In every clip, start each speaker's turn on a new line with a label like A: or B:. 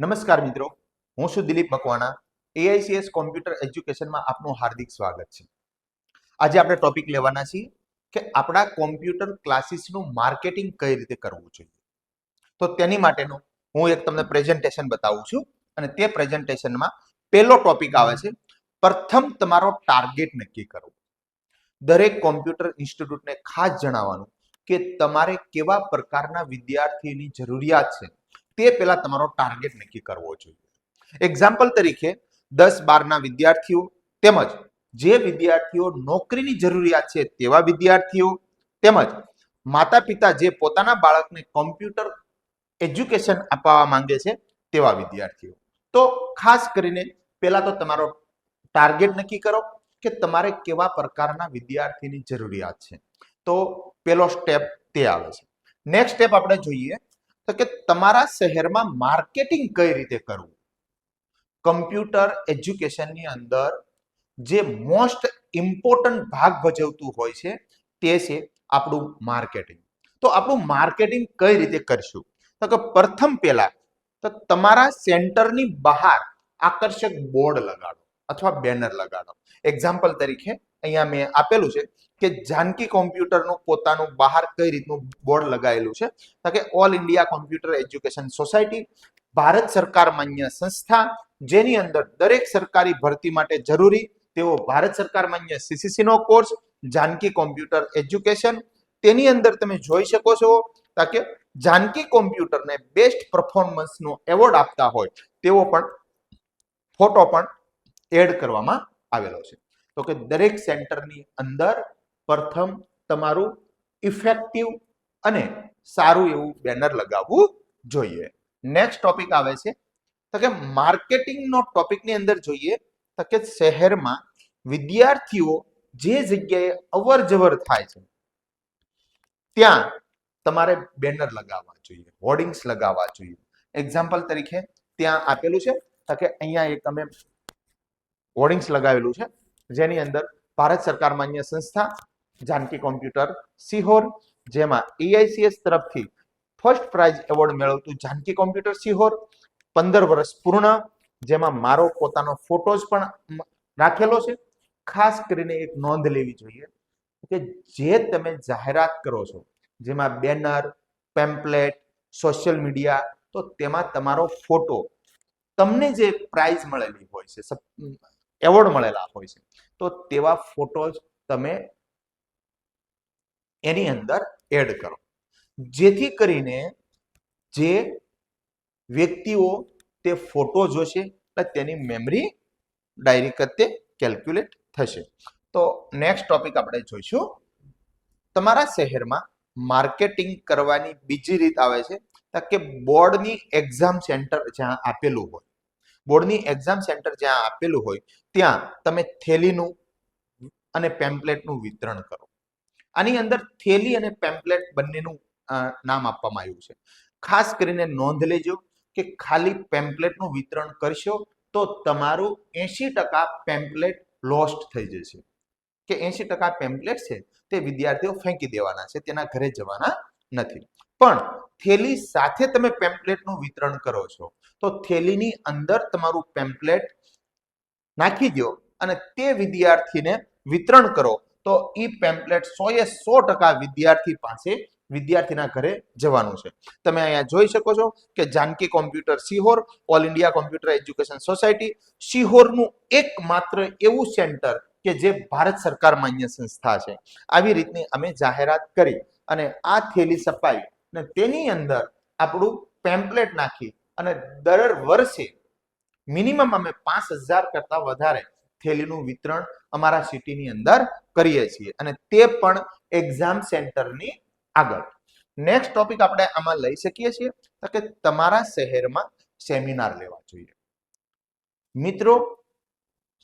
A: નમસ્કાર મિત્રો, હું છું દિલીપ મકવાણા એઆઈસીએસ કોમ્પ્યુટર એજ્યુકેશનમાં આપનું હાર્દિક સ્વાગત છે. આજે આપણે ટોપિક લેવાના છીએ કે આપણા કોમ્પ્યુટર ક્લાસીસનું માર્કેટિંગ કઈ રીતે કરવું જોઈએ. તો તેની માટેનું હું એક તમને પ્રેઝન્ટેશન બતાવું છું અને તે પ્રેઝન્ટેશનમાં પહેલો ટોપિક આવે છે, પ્રથમ તમારો ટાર્ગેટ નક્કી કરવો દરેક કોમ્પ્યુટર ઇન્સ્ટિટ્યૂટને ખાસ જણાવવાનું કે તમારે કેવા પ્રકારના વિદ્યાર્થીની જરૂરિયાત છે તે પહેલા તમારો ટાર્ગેટ નક્કી કરવો જોઈએ. એક્ઝામ્પલ તરીકે દસ બારના વિદ્યાર્થીઓ તેમજ જે વિદ્યાર્થીઓ નોકરીની જરૂરિયાત છે તેવા વિદ્યાર્થીઓ તેમજ માતા પિતા જે પોતાના બાળકને કોમ્પ્યુટર એજ્યુકેશન અપાવવા માંગે છે તેવા વિદ્યાર્થીઓ. તો ખાસ કરીને પહેલા તો તમારો ટાર્ગેટ નક્કી કરો કે તમારે કેવા પ્રકારના વિદ્યાર્થીની જરૂરિયાત છે. તો પહેલો સ્ટેપ તે આવે છે. નેક્સ્ટ સ્ટેપ આપણે જોઈએ તો કે તમારા શહેરમાં માર્કેટિંગ કઈ રીતે કરવું? કમ્પ્યુટર એજ્યુકેશનની અંદર જે મોસ્ટ ઇમ્પોર્ટન્ટ ભાગ ભજવતું હોય છે, તે છે આપણું માર્કેટિંગ. તો આપણું માર્કેટિંગ કઈ રીતે કરશું? તો કે પ્રથમ પહેલા તો તમારા સેન્ટરની બહાર આકર્ષક બોર્ડ લગાડો અથવા બેનર લગાડો. એક્ઝામ્પલ તરીકે અહીંયા મેં આપેલું છે કે જાનકી કોમ્પ્યુટરનું પોતાનું બહાર કઈ રીતનું બોર્ડ લગાવેલું છે? તો કે all India computer education society Bharat સરકાર માન્ય સંસ્થા, જેની અંદર દરેક સરકારી ભરતી માટે જરૂરી તેઓ ભારત સરકાર માન્ય સીસીસી નો કોર્સ જાનકી કોમ્પ્યુટર એજ્યુકેશન, તેની અંદર તમે જોઈ શકો છો કે જાનકી કોમ્પ્યુટરને બેસ્ટ પરફોર્મન્સનો એવોર્ડ આપતા હોય તેવો પણ ફોટો પણ એડ કરવામાં આવેલો છે. તો કે દરેક સેન્ટરની અંદર પ્રથમ તમારું ઇફેક્ટિવ અને સારું એવું બેનર લગાવવું જોઈએ. નેક્સ્ટ ટોપિક આવે છે, તો કે માર્કેટિંગનો ટોપિકની અંદર જોઈએ, તો કે શહેરમાં વિદ્યાર્થીઓ જે જગ્યાએ અવર જવર થાય છે, ત્યાં તમારે બેનર લગાવવા જોઈએ, હોર્ડિંગ્સ લગાવવા જોઈએ. એક્ઝામ્પલ તરીકે, ત્યાં આપેલું છે, તો કે અહીંયા એક અમે હોર્ડિંગ્સ લગાવેલું છે જેની અંદર ભારત સરકાર માન્ય સંસ્થા, જાનકી કોમ્પ્યુટર, સિહોર, જેમાં એઆઈસીએસ તરફથી ફર્સ્ટ પ્રાઇઝ એવોર્ડ મેળવતું જાનકી કોમ્પ્યુટર સિહોર, પંદર વર્ષ પૂર્ણ, જેમાં મારો પોતાનો ફોટોઝ પણ રાખેલો છે. ખાસ કરીને એક નોંધ લેવી જોઈએ કે જે તમે જાહેરાત કરો છો, જેમાં બેનર પેમ્પલેટ સોશિયલ મીડિયા તો તેમાં તમારો ફોટો તમને જે પ્રાઇઝ મળેલી હોય છે એવોર્ડ મળેલા હોય છે. તો તેવા ફોટોઝ તમે એની અંદર એડ કરો. જેથી કરીને જે વ્યક્તિઓ તે ફોટો જોશે એટલે તેની મેમરી ડાયરી કરતે કેલ્ક્યુલેટ થશે. તો નેક્સ્ટ ટોપિક આપણે જોઈશું. તમારા શહેરમાં માર્કેટિંગ કરવાની બીજી રીત આવે છે. કે બોર્ડની એક્ઝામ સેન્ટર જ્યાં આપેલું હોય. બોર્ડની એક્ઝામ સેન્ટર જ્યાં આપેલું હોય, ત્યાં તમે થેલીનું અને પેમ્પલેટનું વિતરણ કરો. આની અંદર થેલી અને પેમ્પલેટ બંનેનું નામ આપવામાં આવ્યું છે. ખાસ કરીને નોંધ લેજો કે ખાલી પેમ્પલેટનું વિતરણ કરશો તો તમારું એસી ટકા પેમ્પલેટ લોસ્ટ થઈ જશે. કે એસી ટકા પેમ્પલેટ છે તે વિદ્યાર્થીઓ ફેંકી દેવાના છે, તેના ઘરે જવાના નથી. પણ થેલી સાથે તમે પેમ્પલેટનું વિતરણ કરો છો તો થેલીની અંદર તમારું પેમ્પલેટ નાખી દો અને તે વિદ્યાર્થીને વિતરણ કરો. તો એ પેમ્પલેટ સો એ સો ટકા વિદ્યાર્થી પાસે વિદ્યાર્થીના ઘરે જવાનું છે. તમે અહીંયા જોઈ શકો છો કે Janki computer Sihor all India computer education society સિહોરનું એકમાત્ર એવું સેન્ટર કે જે ભારત સરકાર માન્ય સંસ્થા છે. આવી રીતની અમે જાહેરાત કરી અને આ થેલી સપાઈ અને તેની અંદર આપણું પેમ્પલેટ નાખી અને દર વર્ષે મિનિમમ અમે પાંચ હજાર કરતા વધારે થેલીનું વિતરણ અમારા સિટીની અંદર કરીએ છીએ. અને તે પણ એક્ઝામ સેન્ટરની આગળ. નેક્સ્ટ ટોપિક આપણે આમાં લઈ શકીએ છીએ, તો કે તમારા શહેરમાં સેમિનાર લેવા જોઈએ. મિત્રો,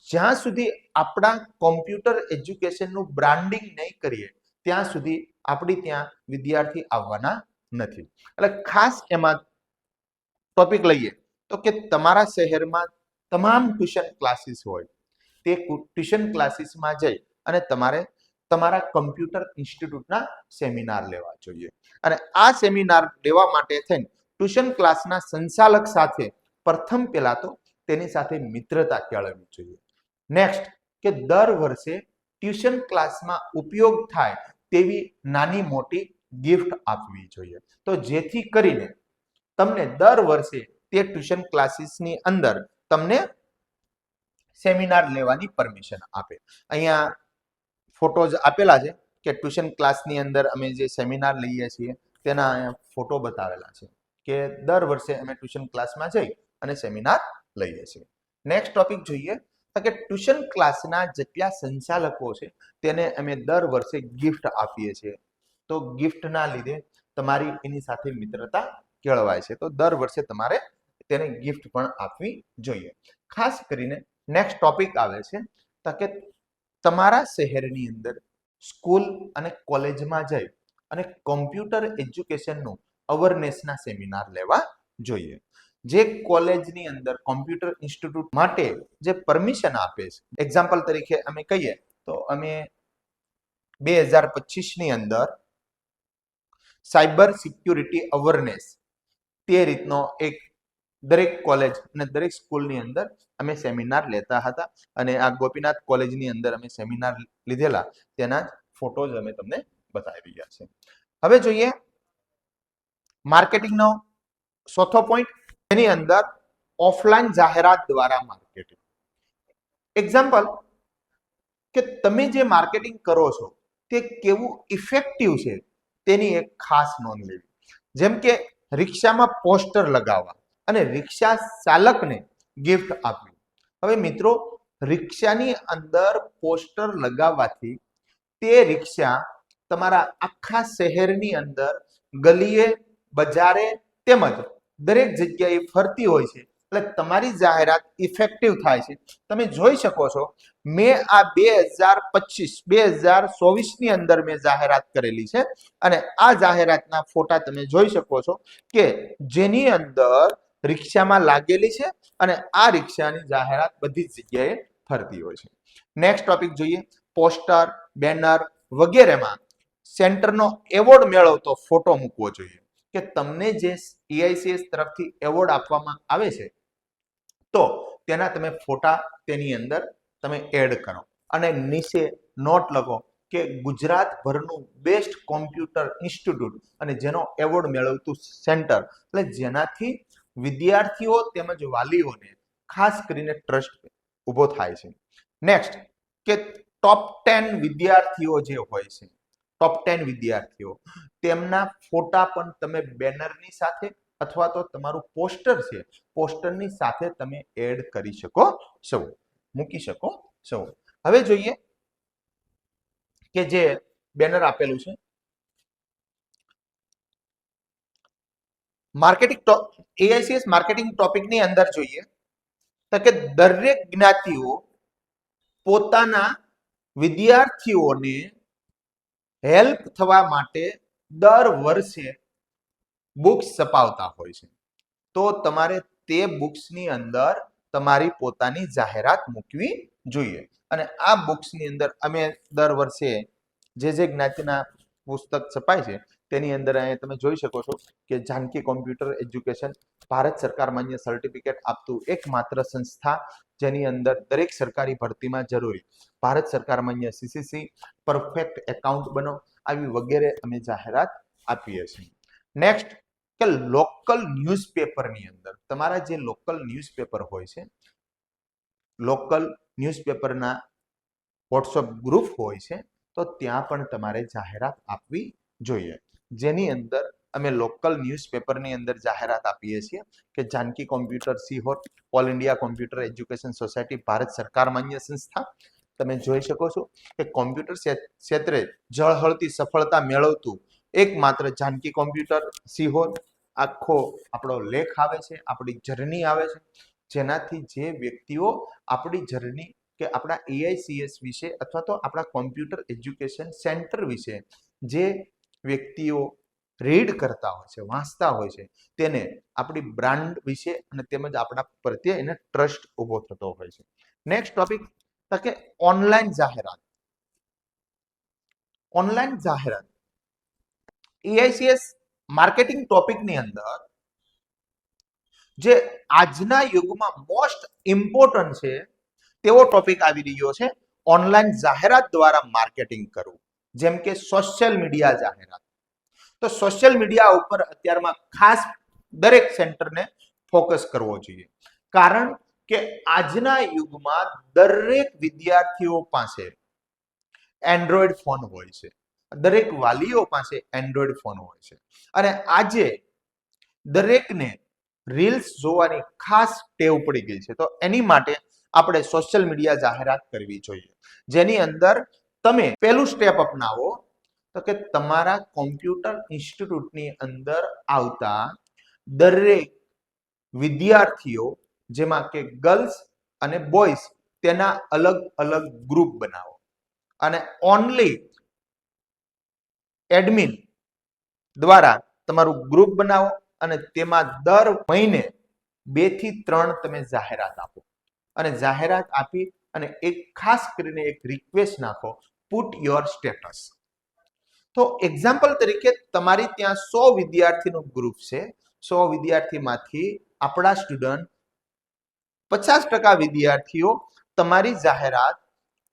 A: જ્યાં સુધી આપણા કોમ્પ્યુટર એજ્યુકેશનનું બ્રાન્ડિંગ નહીં કરીએ, ત્યાં સુધી આપણી ત્યાં વિદ્યાર્થી આવવાના નથી. એટલે ખાસ એમાં ટોપિક લઈએ, તો કે તમારા શહેરમાં તમામ ટ્યુશન ક્લાસીસ હોય, તે ટ્યુશન ક્લાસીસમાં જઈ અને તમારે તમારા કમ્પ્યુટર ઇન્સ્ટિટ્યૂટના સેમિનાર લેવા જોઈએ. અને આ સેમિનાર લેવા માટે થઈને ટ્યુશન ક્લાસના સંચાલક સાથે પ્રથમ પહેલા તો તેની સાથે મિત્રતા કેળવવી જોઈએ. નેક્સ્ટ કે દર વર્ષે ટ્યુશન ક્લાસમાં ઉપયોગ થાય તેવી નાની મોટી ગિફ્ટ આપવી જોઈએ. તો જેથી કરીને તમને દર વર્ષે તે ટ્યુશન ક્લાસીસની અંદર તમને સેમિનાર લેવાની પરમિશન આપે. અહીંયા ફોટોઝ આપેલા છે કે ટ્યુશન ક્લાસની અંદર અમે જે સેમિનાર લઈએ છીએ તેના અહીંયા ફોટો બતાવેલા છે કે દર વર્ષે અમે ટ્યુશન ક્લાસમાં જઈ અને સેમિનાર લઈએ છીએ. નેક્સ્ટ ટોપિક જોઈએ તો કે ટ્યુશન ક્લાસના જેટલા સંચાલકો છે તેને અમે દર વર્ષે ગિફ્ટ આપીએ છીએ. તો ગિફ્ટના લીધે તમારી એની સાથે મિત્રતા કેળવાય છે. તો દર વર્ષે તમારે તેને ગિફ્ટ પણ આપવી જોઈએ. ખાસ કરીને નેક્સ્ટ ટોપિક આવે છે કે તમારા શહેરની અંદર સ્કૂલ અને કોલેજમાં જઈ અને કોમ્પ્યુટર એજ્યુકેશનનું અવેરનેસના સેમિનાર લેવા જોઈએ. જે કોલેજની અંદર કોમ્પ્યુટર ઇન્સ્ટિટ્યૂટ માટે જે પરમિશન આપે છે. એક્ઝામ્પલ તરીકે અમે કહીએ, તો અમે બે હજાર પચીસની અંદર સાયબર સિક્યુરિટી અવેરનેસ તે રીતનો એક દરેક કોલેજ અને દરેક સ્કૂલની અંદર અમે સેમિનાર લેતા હતા અને આ ગોપીનાથ કોલેજની અંદર અમે સેમિનાર લીધેલા. તેના ફોટોઝ અમે તમને બતાવી રહ્યા છે હવે જોઈએ માર્કેટિંગનો ચોથો પોઈન્ટ એની અંદર ઓફલાઈન જાહેરાત દ્વારા માર્કેટિંગ એક્ઝામ્પલ કે તમે જે માર્કેટિંગ કરો છો, તે કેવું ઇફેક્ટિવ છે, તેની એક ખાસ નોંધ લેવી. જેમ કે રિક્ષામાં પોસ્ટર લગાવવા અને રિક્ષા ચાલકને ગિફ્ટ આપવી. હવે મિત્રો, રિક્ષાની અંદર પોસ્ટર લગાવવાથી તે રિક્ષા તમારા આખા શહેરની અંદર ગલીએ, બજારે તેમજ દરેક જગ્યાએ ફરતી હોય છે. એટલે તમારી જાહેરાત ઇફેક્ટિવ થાય છે. તમે જોઈ શકો છો, મેં આ બે હજાર પચીસ, બે હજાર ચોવીસની અંદર મેં જાહેરાત કરેલી છે. અને આ જાહેરાતના ફોટા તમે જોઈ શકો છો કે જેની અંદર રિક્ષામાં લાગેલી છે અને આ રિક્ષાની જાહેરાત બધી જ જગ્યાએ ફરતી હોય છે. નેક્સ્ટ ટોપિક જોઈએ પોસ્ટર બેનર વગેરેમાં સેન્ટરનો એવોર્ડ મેળવતો ફોટો મૂકવો જોઈએ. કે તમને જે એઆઈસીએસ તરફથી એવોર્ડ આપવામાં આવે છે તો તેના તમે ફોટા તેની અંદર તમે એડ કરો. અને નીચે નોટ લખો કે ગુજરાતભરનું બેસ્ટ કોમ્પ્યુટર ઇન્સ્ટિટ્યૂટ અને જેનો એવોર્ડ મેળવતું સેન્ટર. એટલે જેનાથી વિદ્યાર્થીઓ તેમજ વાલીઓને ખાસ કરીને ટ્રસ્ટ ઊભો થાય છે. નેક્સ્ટ કે ટોપ ટેન વિદ્યાર્થીઓ જે હોય છે ટોપ ટેન વિદ્યાર્થીઓ, તેમના ફોટા પણ તમે બેનરની સાથે અથવા તો તમારું પોસ્ટર છે, પોસ્ટરની સાથે તમે એડ કરી શકો છો, મૂકી શકો છો. હવે જોઈએ કે જે બેનર આપેલું છે. માર્કેટિંગ એઆઈસીએસ માર્કેટિંગ ટોપિકની અંદર જોઈએ તો કે દરેક જ્ઞાતિઓ પોતાના વિદ્યાર્થીઓને હેલ્પ થવા માટે દર વર્ષે બુક્સ છપાવતા હોય છે. તો તમારે તે બુક્સની અંદર તમારી પોતાની જાહેરાત મૂકવી જોઈએ. અને આ બુક્સની અંદર અમે દર વર્ષે જે જે જ્ઞાતિના પુસ્તક છપાય છે, તેની અંદર અહીંયા તમે જોઈ શકો છો કે જાનકી કોમ્પ્યુટર એજ્યુકેશન ભારત સરકાર માન્ય સર્ટિફિકેટ આપતું એકમાત્ર સંસ્થા જેની અંદર દરેક સરકારી ભરતીમાં જરૂરી ભારત સરકાર માન્ય સીસીસી પરફેક્ટ એકાઉન્ટ બનો, આવી વગેરે અમે જાહેરાત આપીએ છીએ. નેક્સ્ટ કે લોકલ ન્યૂઝપેપરની અંદર, તમારા જે લોકલ ન્યૂઝપેપર હોય છે, લોકલ ન્યૂઝપેપરના વોટ્સઅપ ગ્રુપ હોય છે, તો ત્યાં પણ તમારે જાહેરાત આપવી જોઈએ. જેની અંદર અમે લોકલ ન્યૂઝપેપરની અંદર જાહેરાત આપીએ છીએ કે Janki computer Sihor all India computer education society, Bharat સરકાર માન્ય સંસ્થા. તમે જોઈ શકો છો કે કોમ્પ્યુટર ક્ષેત્રે જળહળતી સફળતા મેળવતું એકમાત્ર જાનકી કોમ્પ્યુટર સિહોર આખો આપણો લેખ આવે છે, આપણી જર્ની આવે છે, જેનાથી જે વ્યક્તિઓ આપણી જર્ની કે આપણા એઆઈસીએસ વિશે અથવા તો આપણા કોમ્પ્યુટર એજ્યુકેશન સેન્ટર વિશે જે વ્યક્તિઓ રીડ કરતા હોય છે, વાંચતા હોય છે, તેને આપણી બ્રાન્ડ વિશે અને તેમજ આપણા પ્રત્યે એને ટ્રસ્ટ ઊભો થતો હોય છે. નેક્સ્ટ ટોપિક તો કે ઓનલાઈન જાહેરાત. ઓનલાઈન જાહેરાત. એઆઈસીએસ માર્કેટિંગ ટોપિકની અંદર જે આજના યુગમાં મોસ્ટ ઇમ્પોર્ટન્ટ છે, તેવો ટોપિક આવી રહ્યો છે ઓનલાઈન જાહેરાત દ્વારા માર્કેટિંગ કરવું. જેમ કે સોશિયલ મીડિયા જાહેરાત. તો સોશિયલ મીડિયા ઉપર અત્યારમાં ખાસ દરેક સેન્ટરને ફોકસ કરવો જોઈએ. કારણ કે આજના યુગમાં દરેક વિદ્યાર્થીઓ પાસે એન્ડ્રોઈડ ફોન હોય છે. દરેક વાલીઓ પાસે એન્ડ્રોઈડ ફોન હોય છે. અને આજે દરેકને રીલ્સ જોવાની ખાસ ટેવ પડી ગઈ છે. તો એની માટે આપણે સોશિયલ મીડિયા જાહેરાત કરવી જોઈએ. જેની અંદર તમે પહેલું સ્ટેપ અપનાવો, તો કે તમારા કોમ્પ્યુટર ઇન્સ્ટિટ્યૂટની અંદર આવતા દરેક વિદ્યાર્થીઓ, જેમાં કે ગર્લ્સ અને બોયઝ, તેના અલગ અલગ ગ્રુપ બનાવો. અને ઓનલી એડમિન દ્વારા તમારું ગ્રુપ બનાવો અને તેમાં દર મહિને બેથી ત્રણ તમે જાહેરાત આપો. અને જાહેરાત આપી અને એક ખાસ કરીને એક રિક્વેસ્ટ નાખો પુટ યોર સ્ટેટસ તો એક્ઝામ્પલ તરીકે તમારી ત્યાં સો વિદ્યાર્થીનું ગ્રુપ છે. સો વિદ્યાર્થીમાંથી આપણા સ્ટુડન્ટ પચાસ ટકા વિદ્યાર્થીઓ તમારી જાહેરાત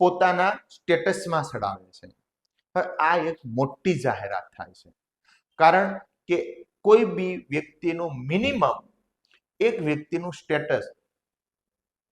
A: પોતાના સ્ટેટસમાં ચડાવે છે. હવે આ એક મોટી જાહેરાત થાય છે. કારણ કે કોઈ બી વ્યક્તિનું મિનિમમ એક વ્યક્તિનું સ્ટેટસ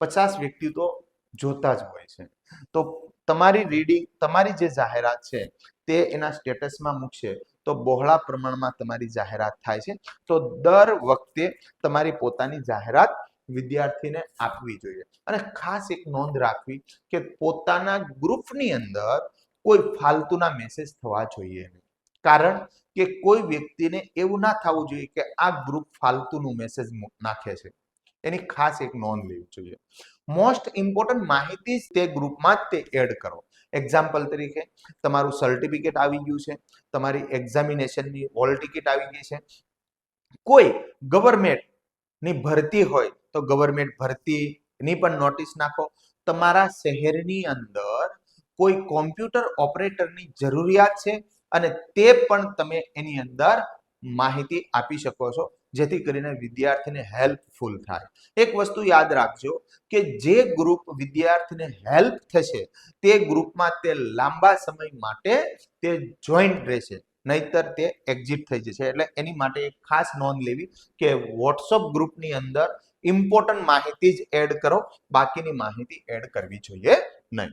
A: પચાસ વ્યક્તિ તો જોતા જ હોય છે. તો તમારી રીડિંગ તમારી જે જાહેરાત છે તે એના સ્ટેટસમાં મૂકશે તો બહોળા પ્રમાણમાં તમારી જાહેરાત થાય છે. તો દર વખતે તમારી પોતાની જાહેરાત વિદ્યાર્થીને આપવી જોઈએ. અને ખાસ એક નોંધ રાખવી કે પોતાના ગ્રુપની અંદર કોઈ ફાલતુના મેસેજ થવા જોઈએ નહીં. કારણ કે કોઈ વ્યક્તિને એવું ના થવું જોઈએ કે આ ગ્રુપ ફાલતુનું મેસેજ નાખે છે. એની ખાસ એક નોંધ લેવી જોઈએ. મોસ્ટ ઇમ્પોર્ટન્ટ માહિતી તે ગ્રુપમાં તે એડ કરો. એક્ઝામ્પલ તરીકે, તમારું સર્ટિફિકેટ આવી ગયું છે, તમારી એક્ઝામિનેશનની હોલ ટિકિટ આવી ગઈ છે. કોઈ ગવર્મેન્ટની ભરતી હોય, તો ગવર્મેન્ટ ભરતીની પણ નોટિસ નાખો. તમારા શહેરની અંદર કોઈ કોમ્પ્યુટર ઓપરેટરની જરૂરિયાત છે અને તે પણ તમે એની અંદર માહિતી આપી શકો છો, જેથી કરીને વિદ્યાર્થીને હેલ્પફુલ થાય. એક વસ્તુ યાદ રાખજો કે જે ગ્રુપ વિદ્યાર્થીને હેલ્પ થશે, તે ગ્રુપમાં તે લાંબા સમય માટે તે જોઈન્ટ રહેશે, નહીતર તે એક્ઝિટ થઈ જશે. એટલે એની માટે એક ખાસ નોંધ લેવી કે વોટ્સઅપ ગ્રુપની અંદર ઇમ્પોર્ટન્ટ માહિતી જ એડ કરો, બાકીની માહિતી એડ કરવી જોઈએ નહીં.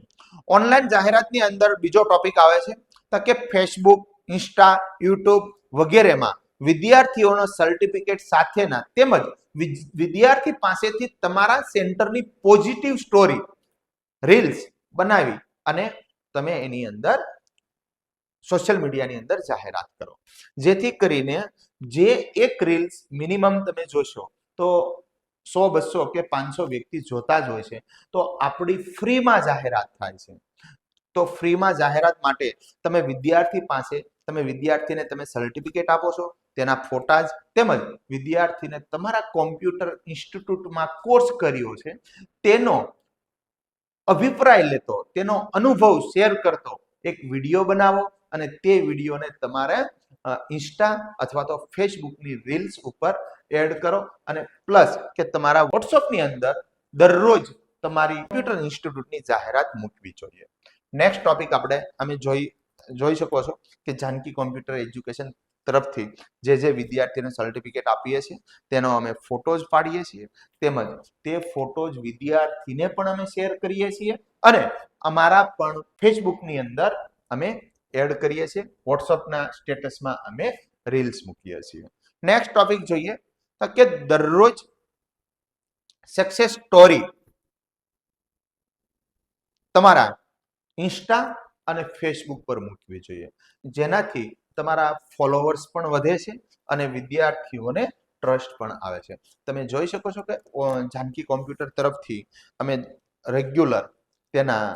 A: ઓનલાઈન જાહેરાતની અંદર બીજો ટોપિક આવે છે, તો કે ફેસબુક ઇન્સ્ટા યુટ્યુબ વગેરેમાં વિદ્યાર્થીઓનો સર્ટિફિકેટ સાથેના તેમજ વિદ્યાર્થી પાસેથી તમારા સેન્ટરની પોઝિટિવ સ્ટોરી રીલ્સ બનાવી અને તમે એની અંદર સોશિયલ મીડિયાની અંદર જાહેરાત કરો. જેથી કરીને જે એક રીલ્સ મિનિમમ તમે જોશો, તો સો બસો કે પાંચસો વ્યક્તિ જોતા જ હોય છે. તો આપણી ફ્રીમાં જાહેરાત થાય છે. તો ફ્રીમાં જાહેરાત માટે તમે વિદ્યાર્થી પાસે, તમે વિદ્યાર્થીને તમે સર્ટિફિકેટ આપો છો, તેના ફોટા જ, તેમજ વિદ્યાર્થીને તમારા કોમ્પ્યુટર ઇન્સ્ટિટ્યૂટમાં કોર્સ કર્યો છે, તેનો અભિપ્રાય લેતો, તેનો અનુભવ શેર કરતો, એક વીડિયો બનાવો અને તે વિડીયોને તમારે ઇન્સ્ટા અથવા તો ફેસબુકની રીલ્સ ઉપર એડ કરો અને પ્લસ કે તમારા વોટ્સઅપની અંદર દરરોજ તમારી કોમ્પ્યુટર ઇન્સ્ટિટ્યૂટની જાહેરાત મૂકવી જોઈએ. નેક્સ્ટ ટોપિક આપણે, અમે જોઈ જોઈ શકો છો કે જાનકી કોમ્પ્યુટર એજ્યુકેશન તરફથી જે જે વિદ્યાર્થીને સર્ટિફિકેટ આપીએ છીએ, તેનો અમે ફોટોઝ પાડીએ છીએ, તેમજ તે ફોટોઝ વિદ્યાર્થીને પણ અમે શેર કરીએ છીએ અને અમારા પણ ફેસબુકની અંદર અમે એડ કરીએ છીએ. વોટ્સઅપના સ્ટેટસમાં અમે રીલ્સ મૂકીએ છીએ. નેક્સ્ટ ટોપિક જોઈએ તો કે દરરોજ સક્સેસ સ્ટોરી તમારા ઇન્સ્ટા અને ફેસબુક પર મૂકવી જોઈએ. જેનાથી તમારા ફોલોવર્સ પણ વધે છે અને વિદ્યાર્થીઓને ટ્રસ્ટ પણ આવે છે. તમે જોઈ શકો છો કે જાનકી કોમ્પ્યુટર તરફથી અમે રેગ્યુલર તેના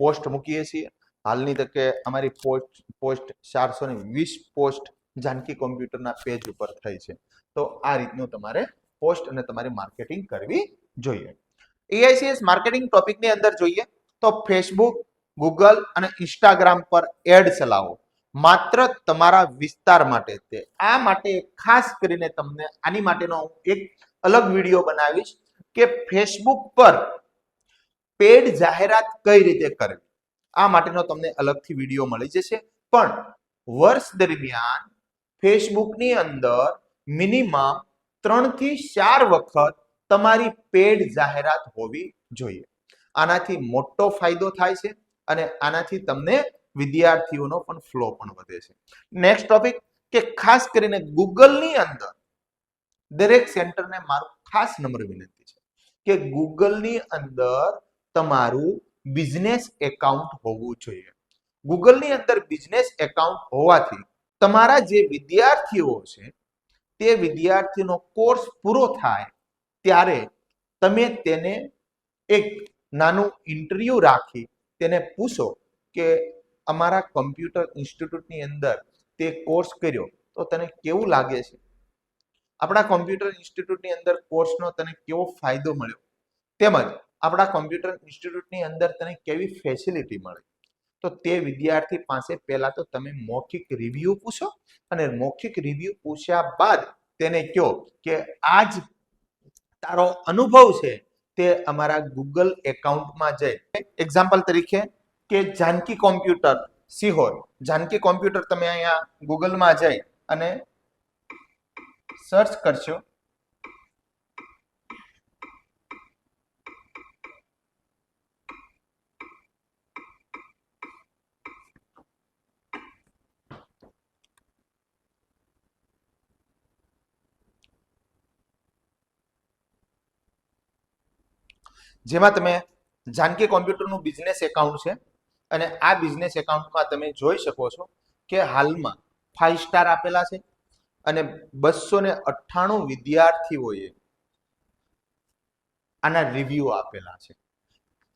A: પોસ્ટ મૂકીએ છીએ. હાલની તકે અમારી પોસ્ટ પોસ્ટ ચારસો ને વીસ પોસ્ટ જાનકી કોમ્પ્યુટરના પેજ ઉપર થઈ છે. તો આ રીતનું તમારે પોસ્ટ અને તમારી માર્કેટિંગ કરવી જોઈએ. એઆઈસીએસ માર્કેટિંગ ટોપિકની અંદર જોઈએ તો ફેસબુક, ગૂગલ અને ઇન્સ્ટાગ્રામ પર એડ ચલાવો. માત્ર તમારા વિસ્તાર માટે તે. આ માટે ખાસ કરીને તમને આની માટેનો એક અલગ વીડિયો બનાવીશ કે ફેસબુક પર પેડ જાહેરાત કઈ રીતે કરવી? આ માટેનો તમને અલગથી વીડિયો મળી જશે. પણ વર્ષ દરમિયાન ફેસબુકની અંદર મિનિમમ ત્રણથી ચાર વખત તમારી પેડ જાહેરાત હોવી જોઈએ. આનાથી મોટો ફાયદો થાય છે અને આનાથી તમને વિદ્યાર્થીઓનો પણ ફ્લો પણ વધે છે. નેક્સ્ટ ટોપિક કે ખાસ કરીને ગૂગલની અંદર દરેક સેન્ટરને મારું ખાસ નંબર વિનંતી છે કે ગૂગલની અંદર તમારું બિઝનેસ એકાઉન્ટ હોવું જોઈએ. ગૂગલની અંદર બિઝનેસ એકાઉન્ટ હોવાથી તમારા જે વિદ્યાર્થીઓ છે, તે વિદ્યાર્થીનો કોર્સ પૂરો થાય ત્યારે તમે તેને એક નાનું ઇન્ટરવ્યુ રાખી તેને પૂછો કે અમારા કમ્પ્યુટર ઇન્સ્ટિટ્યૂટની અંદર તે કોર્સ કર્યો તો તને કેવું લાગે છે? આપણા કોમ્પ્યુટર ઇન્સ્ટિટ્યૂટની અંદર કોર્સનો તને કેવો ફાયદો મળ્યો? તેમજ આપણા કોમ્પ્યુટર ઇન્સ્ટિટ્યૂટની અંદર તને કેવી ફેસિલિટી મળે? તો તે વિદ્યાર્થી પાસે પહેલા તો તમે મૌખિક રિવ્યુ પૂછો અને મૌખિક રિવ્યુ પૂછ્યા બાદ તેને કહો કે આ જ તારો અનુભવ છે તે અમારા ગૂગલ એકાઉન્ટમાં જઈ. એક્ઝામ્પલ તરીકે કે જાનકી કોમ્પ્યુટર, સિહોર. જાનકી કોમ્પ્યુટર તમે અહીંયા ગૂગલમાં જઈ અને સર્ચ કરશો. જેમાં તમે જાનકી કોમ્પ્યુટરનું બિઝનેસ એકાઉન્ટ છે અને આ બિઝનેસ એકાઉન્ટમાં તમે જોઈ શકો છો કે હાલમાં ફાઇવ સ્ટાર આપેલા છે અને બસો ને અઠ્ઠાણું વિદ્યાર્થીઓએ આના રિવ્યૂ આપેલા છે.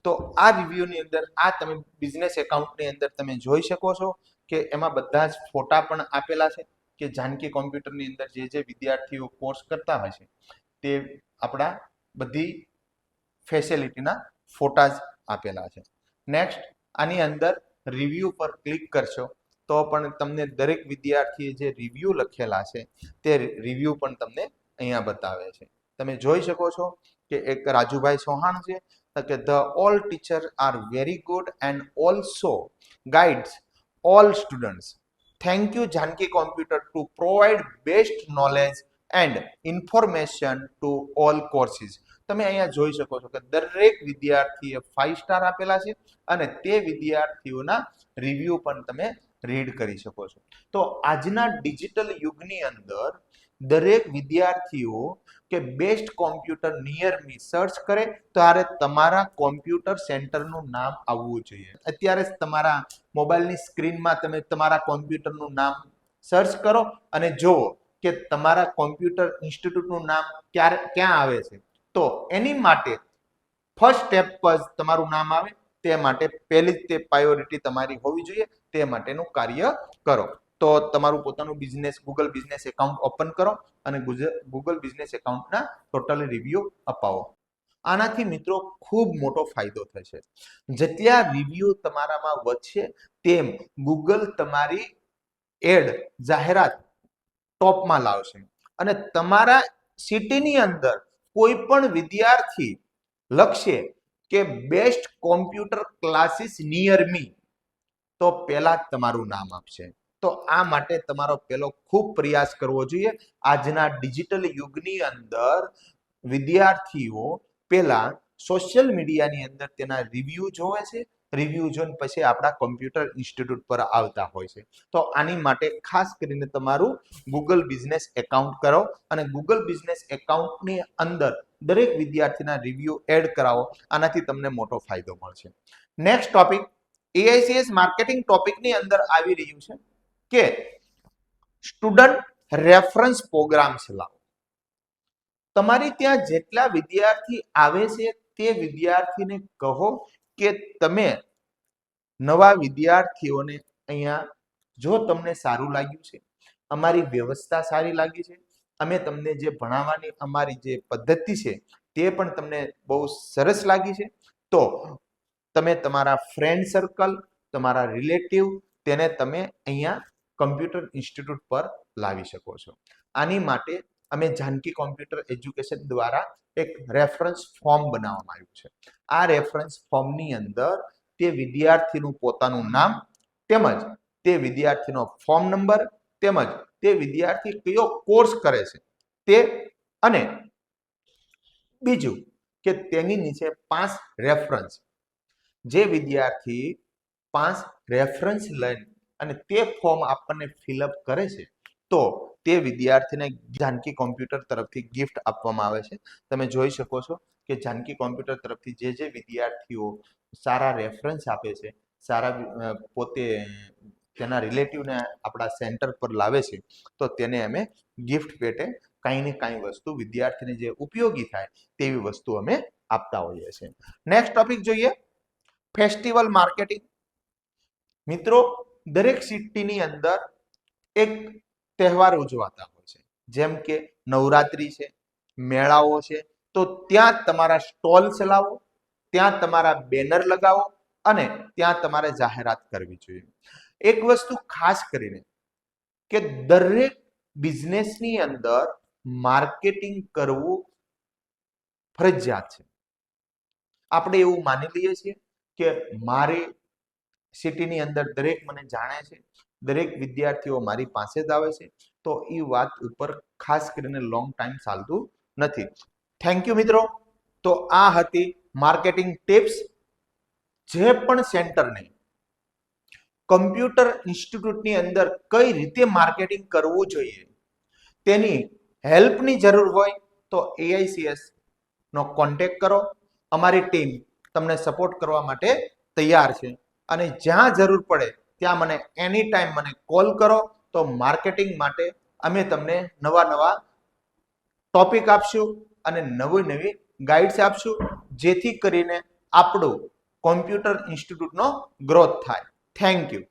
A: તો આ રિવ્યુની અંદર, આ તમે બિઝનેસ એકાઉન્ટની અંદર તમે જોઈ શકો છો કે એમાં બધા જ ફોટા પણ આપેલા છે કે જાનકી કોમ્પ્યુટરની અંદર જે જે વિદ્યાર્થીઓ કોર્સ કરતા હોય છે તે આપણા બધી ફેસિલિટીના ફોટા જ આપેલા છે. નેક્સ્ટ આની અંદર રિવ્યૂ પર ક્લિક કરશો, તો પણ તમને દરેક વિદ્યાર્થીએ જે રિવ્યૂ લખેલા છે, તે રિવ્યૂ પણ તમને અહીંયા બતાવે છે. તમે જોઈ શકો છો કે એક રાજુભાઈ ચૌહાણ છે કે the all teacher are very good and also guides all students thank you Janki computer to provide best knowledge and information to all courses તમે અહીંયા જોઈ શકો છો કે દરેક વિદ્યાર્થીએ ફાઈવ સ્ટાર આપેલા છે અને તે વિદ્યાર્થીઓના રિવ્યુ પણ તમે રીડ કરી શકો છો. તો આજના ડિજિટલ યુગની અંદર દરેક વિદ્યાર્થીઓ કે best computer near me search કરે ત્યારે તમારા કોમ્પ્યુટર સેન્ટરનું નામ આવવું જોઈએ. અત્યારે તમારા મોબાઈલની સ્ક્રીનમાં તમે તમારા કોમ્પ્યુટરનું નામ સર્ચ કરો અને જુઓ કે તમારા કોમ્પ્યુટર ઇન્સ્ટિટ્યૂટનું નામ ક્યારે, ક્યાં આવે છે. તો એની માટે ફર્સ્ટ સ્ટેપ પર તમારું નામ આવે, તે માટે પહેલી જ તે પ્રાયોરિટી તમારી હોવી જોઈએ, તે માટેનું કાર્ય કરો. તો તમારું પોતાનું business Google business account open કરો અને ગૂગલ બિઝનેસ એકાઉન્ટના ટોટલ રિવ્યુ અપાવો. આનાથી મિત્રો ખૂબ મોટો ફાયદો થશે. જેટલા રિવ્યુ તમારામાં વધશે, તેમ ગૂગલ તમારી એડ જાહેરાત ટોપમાં લાવશે. અને તમારા સિટીની અંદર કોઈ પણ વિદ્યાર્થી લખશે કે best computer classes near me તો પહેલા તમારું નામ આપશે. તો આ માટે તમારો પેલો ખૂબ પ્રયાસ કરવો જોઈએ. આજના ડિજિટલ યુગની અંદર વિદ્યાર્થીઓ પહેલા સોશિયલ મીડિયાની અંદર તેના રિવ્યુ જોવે છે. રિવ્યુ જોઈને પછી આપણા કોમ્પ્યુટર ઇન્સ્ટિટ્યૂટ પર આવતા હોય છે. તો આની માટે ખાસ કરીને તમારું ગૂગલ બિઝનેસ એકાઉન્ટ કરો અને ગૂગલ બિઝનેસ એકાઉન્ટની અંદર દરેક વિદ્યાર્થીના રિવ્યુ એડ કરાવો. આનાથી તમને મોટો ફાયદો મળશે. નેક્સ્ટ ટોપિક એઆઈસીએસ માર્કેટિંગ ટોપિકની અંદર આવી રહ્યું છે કે સ્ટુડન્ટ રેફરન્સ પ્રોગ્રામ્સ લાવો. તમારી ત્યાં જેટલા વિદ્યાર્થી આવે છે તે વિદ્યાર્થીને કહો કે તમે નવા વિદ્યાર્થીઓને અહીંયા જો તમને સારું લાગ્યું છે, અમારી વ્યવસ્થા સારી લાગી છે, અમે તમને જે ભણાવવાની અમારી જે પદ્ધતિ છે, તે પણ તમને બહુ સરસ લાગી છે, તો તમે તમારા ફ્રેન્ડ સર્કલ તમારા રિલેટિવ તેને તમે અહીંયા કમ્પ્યુટર ઇન્સ્ટિટ્યૂટ પર લાવી શકો છો. આની માટે અમે જાનકી કોમ્પ્યુટર એજ્યુકેશન દ્વારા એક રેફરન્સ ફોર્મ બનાવવામાં આવ્યું છે. આ રેફરન્સ ફોર્મની અંદર તે વિદ્યાર્થીનું પોતાનું નામ તેમજ તે વિદ્યાર્થીનો ફોર્મ નંબર તેમજ તે વિદ્યાર્થી કયો કોર્સ કરે છે તે અને બીજું કે તેની નીચે પાંચ રેફરન્સ જે વિદ્યાર્થી પાંચ રેફરન્સ લઈને અને તે ફોર્મ આપણને ફિલઅપ કરે છે તો તે વિદ્યાર્થીને જાનકી કોમ્પ્યુટર તરફથી ગિફ્ટ આપવામાં આવે છે. તમે જોઈ શકો છો કે જાનકી કોમ્પ્યુટર તરફથી જે જે વિદ્યાર્થીઓ સારા રેફરન્સ આપે છે, સારા પોતે તેના રિલેટિવને આપણા સેન્ટર પર લાવે છે, તો તેને અમે ગિફ્ટ પેટે કાંઈ ને કાંઈ વસ્તુ વિદ્યાર્થીને જે ઉપયોગી થાય તેવી વસ્તુ અમે આપતા હોઈએ છીએ. નેક્સ્ટ ટોપિક જોઈએ. ફેસ્ટિવલ માર્કેટિંગ મિત્રો, દરેક સિટીની અંદર એક તહેવાર ઉજવાતા હોય છે. જેમ કે નવરાત્રી છે, મેળાઓ છે તો ત્યાં તમારા સ્ટોલ ચલાવો, ત્યાં તમારા બેનર લગાવો અને ત્યાં તમારે જાહેરાત કરવી જોઈએ. એક વસ્તુ ખાસ કરીને કે દરેક બિઝનેસની અંદર માર્કેટિંગ કરવું ફરજિયાત છે. આપણે એવું માની લઈએ છીએ કે મારી સિટીની અંદર દરેક મને જાણે છે, દરેક વિદ્યાર્થીઓ મારી પાસે જ આવે છે, તો એ વાત ઉપર ખાસ કરીને લોંગ ટાઈમ ચાલતું નથી. થેન્ક યુ મિત્રો. તો આ હતી માર્કેટિંગ ટિપ્સ જે પણ સેન્ટરને કમ્પ્યુટર ઇન્સ્ટિટ્યૂટની અંદર કઈ રીતે માર્કેટિંગ કરવું જોઈએ? તેની હેલ્પની જરૂર હોય તો એઆઈસીએસ નો કોન્ટેક્ટ કરો. અમારી ટીમ તમને સપોર્ટ કરવા માટે તૈયાર છે. અને જ્યાં જરૂર પડે ત્યાં મને એની ટાઈમ મને કોલ કરો તો માર્કેટિંગ માટે અમે તમને નવા નવા ટોપિક આપશું. અને નવી નવી ગાઈડ્સ આપશું જેથી કરીને આપણું કોમ્પ્યુટર ઇન્સ્ટિટ્યૂટનો ગ્રોથ થાય. Thank you